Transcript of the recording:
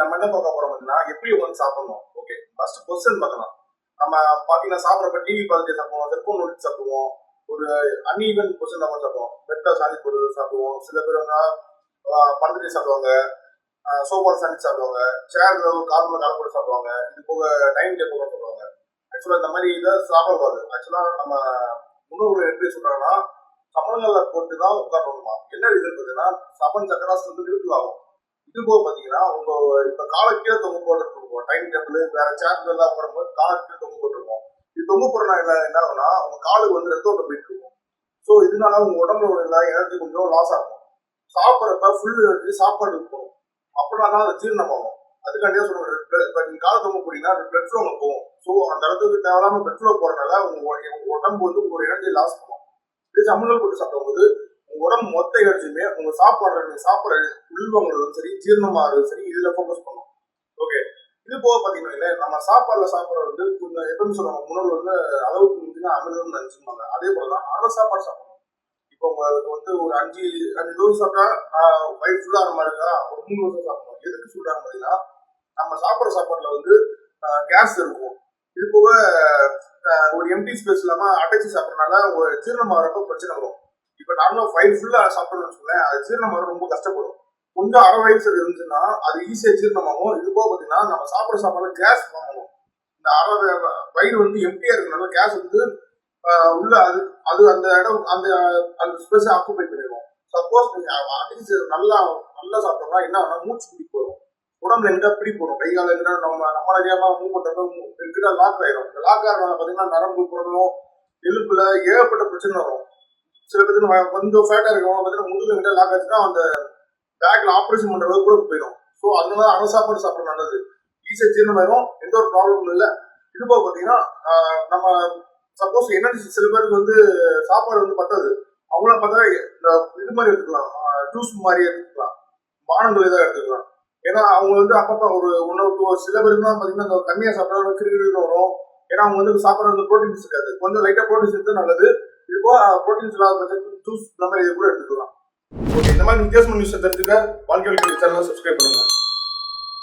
நம்ம என்ன பார்க்க போறோம் அப்படின்னா எப்படி உட்காந்து சாப்பிடணும்? ஓகே ஃபர்ஸ்ட் பொசிஷன் பார்க்கலாம். நம்ம பாத்தீங்கன்னா சாப்பிட்றப்ப டிவி பார்த்துட்டு சாப்பிடுவோம் செல்போன் நோட்டி சாப்பிடுவோம். ஒரு அன்இவன் பொசிஷன் நம்ம சாப்பிடுவோம். பெட்ல சாஞ்சி போட்டு சாப்பிடுவோம். சில பேர் வந்து படுத்துட்டு சாப்பிடுவாங்க. சோஃபால சாஞ்சி சாப்பிடுவாங்க. சேர்ல கார்ல கால போட்டு சாப்பிடுவாங்க. இது போக டைனிங் டேபிள் சாப்பிடுவாங்க ஆக்சுவலா இந்த மாதிரி இதை சாப்பிடக்கூடாது ஆக்சுவலா நம்ம முன்னோர்கள் எப்படி சொல்றாங்கன்னா சமணங்கள்ல போட்டு தான் உட்காரணுமா? என்ன ரீசன் பார்த்தீங்கன்னா சபன் சக்கராஸ் வந்து நியூட்ரல் ஆகும். இது போக பாத்தீங்கன்னா உங்க இப்ப காலக்கீழே தொங்க போட்டுருக்கோம். டைனிங் டேபிள் வேற சேர்ந்து எல்லாம் போடும்போது காலக்கீழே தொங்க போட்டுருக்கோம். இது தொங்க போடுறதுனால என்ன என்ன ஆகும்னா உங்க காலுக்கு வந்து ரத்த ஓட்டம் போயிட்டு இருக்கும். ஸோ இதனால உங்க உடம்புல உள்ள எனர்ஜி கொஞ்சம் லாஸ் ஆகும். சாப்பிட்றப்ப ஃபுல் எனர்ஜி சாப்பாடு இருக்கும். அப்படின்னா தான் அது ஜீரணமாகும் அதுக்காண்டியே சொல்லுவாங்க இப்போ நீங்க காலை தொங்க போட்டீங்கன்னா பிளட் ஃப்ளோ அங்கே போகும். ஸோ அந்த இடத்துக்கு தேவையில்லாம பிளட் ஃப்ளோ போறதுனால உங்க உடம்பு வந்து ஒரு எனர்ஜி லாஸ் பண்ணும். இது சம்மந்தம் போட்டு சாப்பிடும்போது மொத்த எனர்ஜியுமே உங்க சாப்பாடுற நீங்க சாப்பிட்ற உள்வங்களும் சரி ஜீரணமாகறதும் சரி இதுல ஃபோக்கஸ் பண்ணும். ஓகே இது போக பாத்தீங்கன்னா நம்ம சாப்பாடுல சாப்பிட்றது வந்து கொஞ்சம் எப்பவுமே சொல்லுவாங்க உணவு வந்து அளவுக்கு மிஞ்சினா அமிர்தம் நினைச்சுப்பாங்க. அதே போலதான் அரை சாப்பாடு சாப்பிடணும். இப்போ உங்களுக்கு வந்து ஒரு அஞ்சு அஞ்சு தோசை சாப்பிட்டா வயிறு ஃபுல்லா ஆகிற மாதிரி இருக்கா? ஒரு மூணு தோசை சாப்பிடணும். எதுக்கு சொல்றாங்க பாத்தீங்கன்னா நம்ம சாப்பிட்ற சாப்பாடுல வந்து கேஸ் இருக்கும். இது போக ஒரு எம்டி ஸ்பேஸ் இல்லாம அடைச்சி சாப்பிட்றதுனால ஒரு ஜீரணமாகறப்ப பிரச்சனை வரும். இப்போ நார்மலாக ஃபைவ் ஃபுல்லா சாப்பிடணும்னு வச்சுக்கோங்களேன் அது ஜீரணம் ஆக ரொம்ப கஷ்டப்படும். கொஞ்சம் அரை வயசு இருந்துச்சுன்னா அது ஈஸியாக ஜீரணமாகும். இது போக பார்த்தீங்கன்னா நம்ம சாப்பிட்ற சாப்பாடு கேஸ் வாங்கணும் இந்த அரை வயிறு வந்து எம்டியா இருக்கனால கேஸ் வந்து உள்ள அது அது அந்த இடம் அந்த அந்த ஸ்பேஸை ஆக்குபை பண்ணிடும் சப்போஸ் நீங்க அட்லீஸ்ட் நல்லா நல்லா சாப்பிட்டோம்னா என்ன ஆகும் மூச்சு பிடி வரும் உடம்புல எங்க பிடி வரும் கை கால எங்க நம்ம நம்ம அறியாம மூவ் பண்றப்ப எங்கிட்ட லாக் ஆயிடும் இந்த லாக் ஆகிறனால பாத்தீங்கன்னா நரம்பு குரலும் எலும்புல ஏகப்பட்ட பிரச்சனை வரும். சில பேருக்கு கொஞ்சம் ஃபேட்டா இருக்கவங்க பார்த்தீங்கன்னா முதுகுல கிட்ட லாக் ஆச்சுன்னா அந்த பேக்ல ஆப்ரேஷன் பண்ற அளவுக்கு கூட போயிடும். ஸோ அதனால அரை சாப்பாடு சாப்பிட நல்லது. ஈஸியாக ஜீரணமாயிரும் எந்த ஒரு ப்ராப்ளமும் இல்லை. இது போக பார்த்தீங்கன்னா நம்ம சப்போஸ் எனர்ஜி சில பேருக்கு வந்து சாப்பாடு வந்து பத்தாது. அவங்கள பார்த்தா இந்த இது மாதிரி எடுத்துக்கலாம். ஜூஸ் மாதிரி எடுத்துக்கலாம். பானங்கள் இதாக எடுத்துக்கலாம். ஏன்னா அவங்க வந்து அப்பப்போ ஒரு உணவு சில பேருக்கு தான் பார்த்தீங்கன்னா கம்மியாக சாப்பிட்றாங்க கிரிக்கெட் வரும். ஏன்னா அவங்க வந்து சாப்பிட்ற வந்து ப்ரோட்டீன்ஸ் இருக்காது. கொஞ்சம் லைட்டாக ப்ரோட்டீன்ஸ் எடுத்து நல்லது. இது ப்ரோட்டீன்ஸ் இல்லாத ஜூஸ் இந்த மாதிரி இது கூட எடுத்துக்கலாம். ஓகே இந்த மாதிரி வித்தியாசமான நியூஸ் தெரிஞ்சுக்க வாழ்க்கை சேனலை சப்ஸ்கிரைப் பண்ணுங்க.